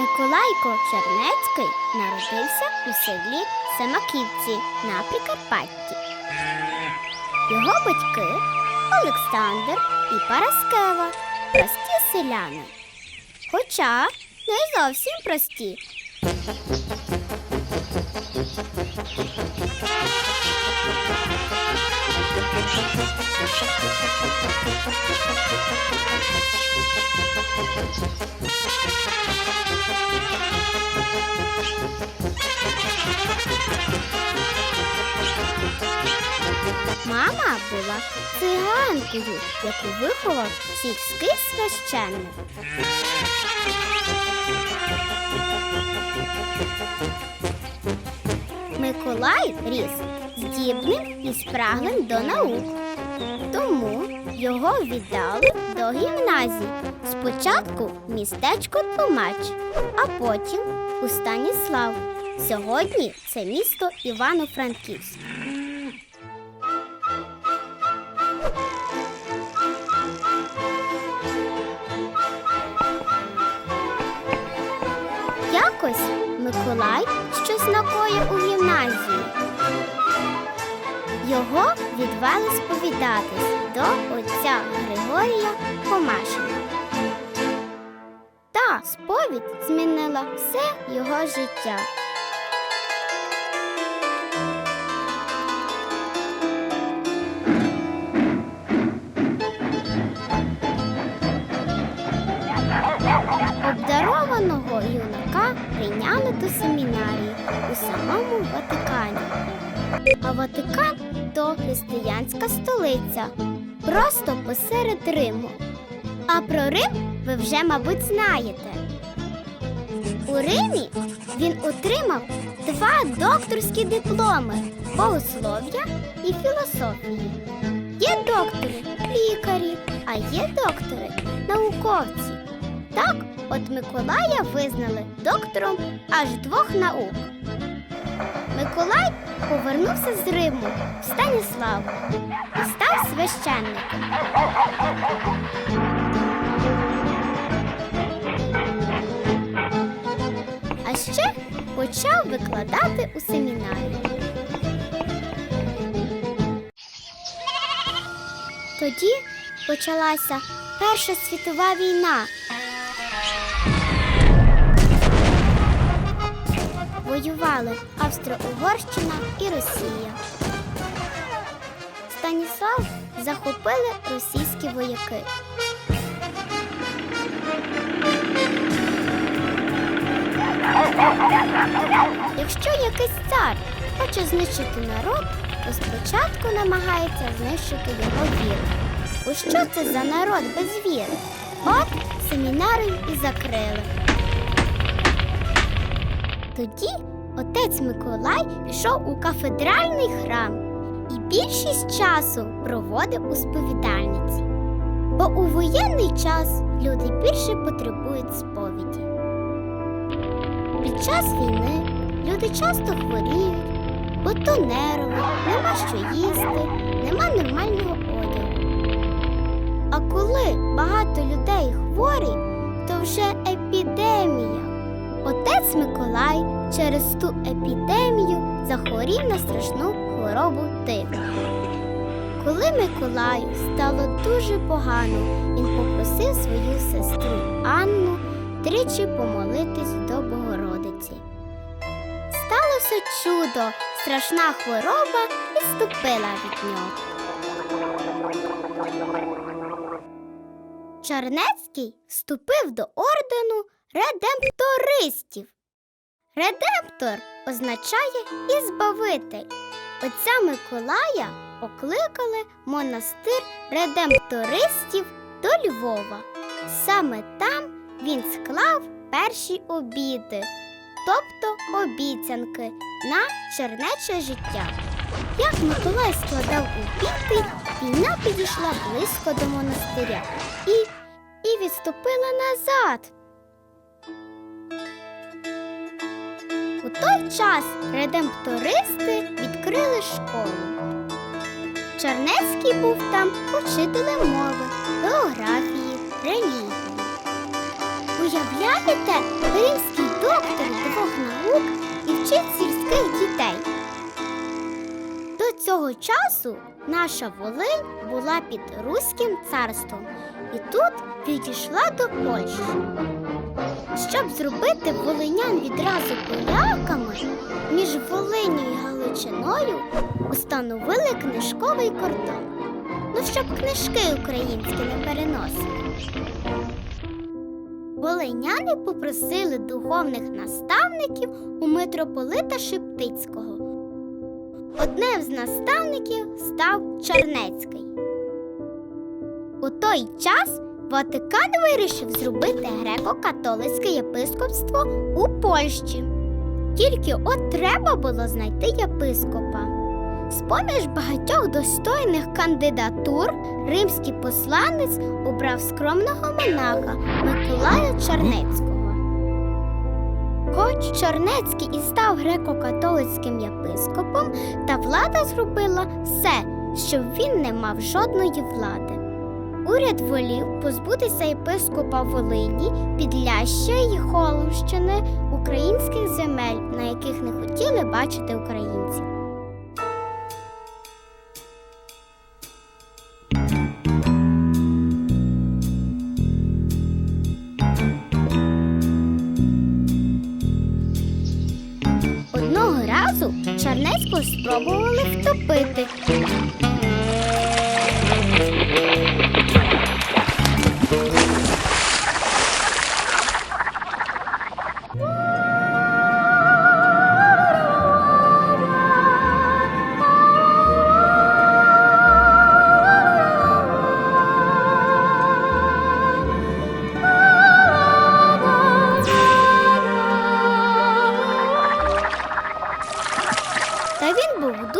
Микола Чернецький народився у селі Семаківці на Прикарпатті. Його батьки Олександр і Параскева прості селяни. Хоча не зовсім прості. Мама була циганкою, яку виховав сільський священник. Миколай ріс здібним і спраглим до наук. Тому його віддали до гімназії. Спочатку містечко Тлумач, а потім у Станіслав. Сьогодні це місто Івано-Франківськ. Миколай щось накоїв у гімназії. Його відвели сповідатись до отця Григорія Комашина. Та сповідь змінила все його життя. Обдарованого юнака прийняли до семінарії у самому Ватикані. А Ватикан то християнська столиця, просто посеред Риму. А про Рим ви вже, мабуть, знаєте. У Римі він отримав два докторські дипломи богослов'я і філософії. Є доктори лікарі, а є доктори науковці. Так, от Миколая визнали доктором аж двох наук. Миколай повернувся з Риму в Станіслав і став священником. А ще почав викладати у семінарії. Тоді почалася Перша світова війна. Воювали Австро-Угорщина і Росія. Станіслав захопили російські вояки. Якщо якийсь цар хоче знищити народ, то спочатку намагається знищити його віру. У що це за народ без віри? От семінарію і закрили. Тоді отець Миколай пішов у кафедральний храм і більшість часу проводив у сповідальниці. Бо у воєнний час люди більше потребують сповіді. Під час війни люди часто хворіють, бо то нерви, нема що їсти, нема нормального одягу. А коли багато людей хворі, то вже епідемія. Отець Миколай через ту епідемію захворів на страшну хворобу тиф. Коли Миколаю стало дуже погано, він попросив свою сестру Анну тричі помолитись до Богородиці. Сталося чудо, страшна хвороба відступила від нього. Чернецький вступив до ордену редемптористів. Редемптор означає ізбавитель. Отця Миколая покликали монастир редемптористів до Львова. Саме там він склав перші обіди, тобто обіцянки на чернече життя. Як Миколай складав обіди, війна підійшла близько до монастиря і, і відступила назад. Той час редемптористи відкрили школу. Чернецький був там учителем мови, географії, релігії. Уявляєте, в римській доктор двох наук і вчить сільських дітей. До цього часу наша Волинь була під Руським царством і тут відійшла до Польщі. Щоб зробити волинян відразу поляками, між Волиню і Галичиною установили книжковий кордон. Ну, щоб книжки українські не переносили. Волиняни попросили духовних наставників у митрополита Шептицького. Одним з наставників став Чернецький. У той час Ватикан вирішив зробити греко-католицьке єпископство у Польщі. Тільки от треба було знайти єпископа. З-поміж багатьох достойних кандидатур римський посланець обрав скромного монаха Миколая Чернецького. Хоч Чернецький і став греко-католицьким єпископом, та влада зробила все, щоб він не мав жодної влади. Уряд волів позбутися єпископа Волині, Підляща і Холмщини, українських земель, на яких не хотіли бачити українців. Одного разу Чернецького спробували втопити.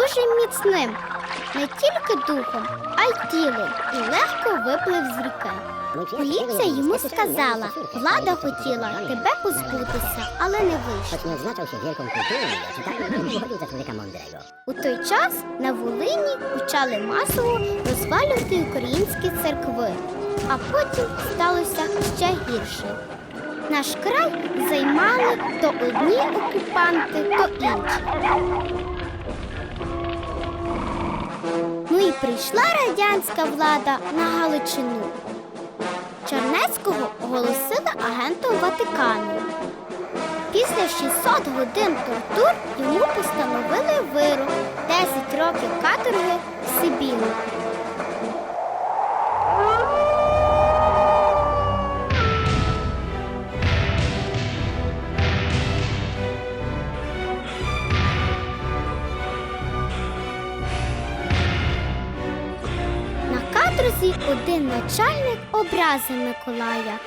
Дуже міцним, не тільки духом, а й тілом, і легко виплив з ріки. Поліція йому сказала, влада хотіла тебе позбутися, але не mądrego. У той час на Волині почали масово розвалювати українські церкви, а потім сталося ще гірше. Наш край займали то одні окупанти, то інші. Ну і прийшла радянська влада на Галичину. Чернецького оголосили агентом Ватикану. Після 600 годин тортур йому постановили вирок 10 років каторги в Сибіру. Один начальник образив Миколая.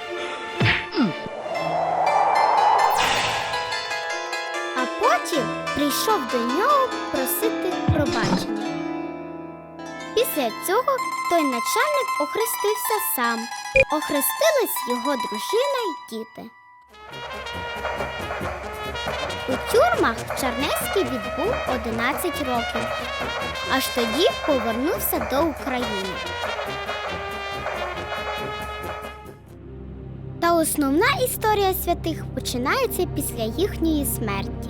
А потім прийшов до нього просити пробачення. Після цього той начальник охрестився сам. Охрестилась його дружина й діти. У тюрмах Чернецький відбув 11 років. Аж тоді повернувся до України. Основна історія святих починається після їхньої смерті.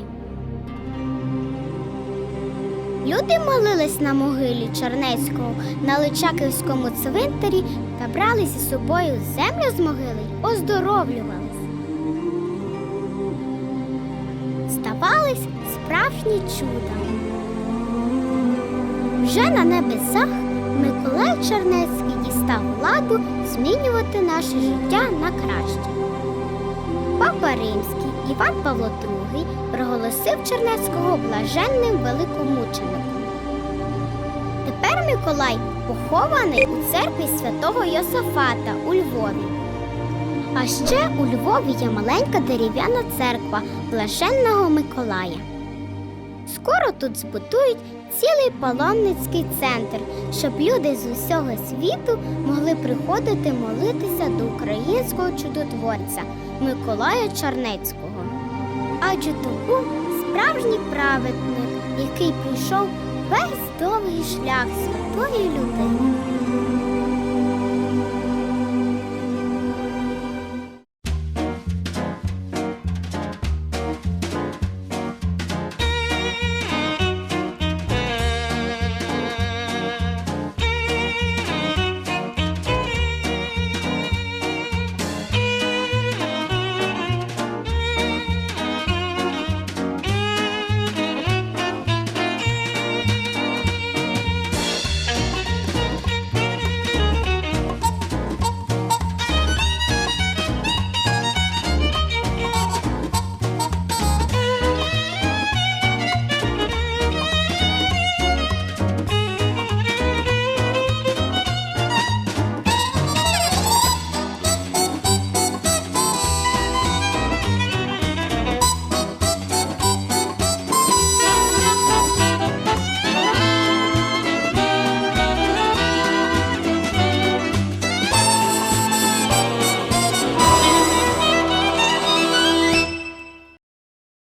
Люди молились на могилі Чернецького на Личаківському цвинтарі та брали зі собою землю з могили оздоровлювались. Ставались справжні чуда. Вже на небесах Миколай Чернецький дістав владу змінювати наше життя на краще. Папа Римський Іван Павло II проголосив Чернецького блаженним великомучеником. Тепер Миколай похований у церкві святого Йосафата у Львові. А ще у Львові є маленька дерев'яна церква Блаженного Миколая. Скоро тут збудують цілий паломницький центр, щоб люди з усього світу могли приходити молитися до українського чудотворця Миколая Чернецького. Адже то був справжній праведник, який прийшов весь довгий шлях святої людини.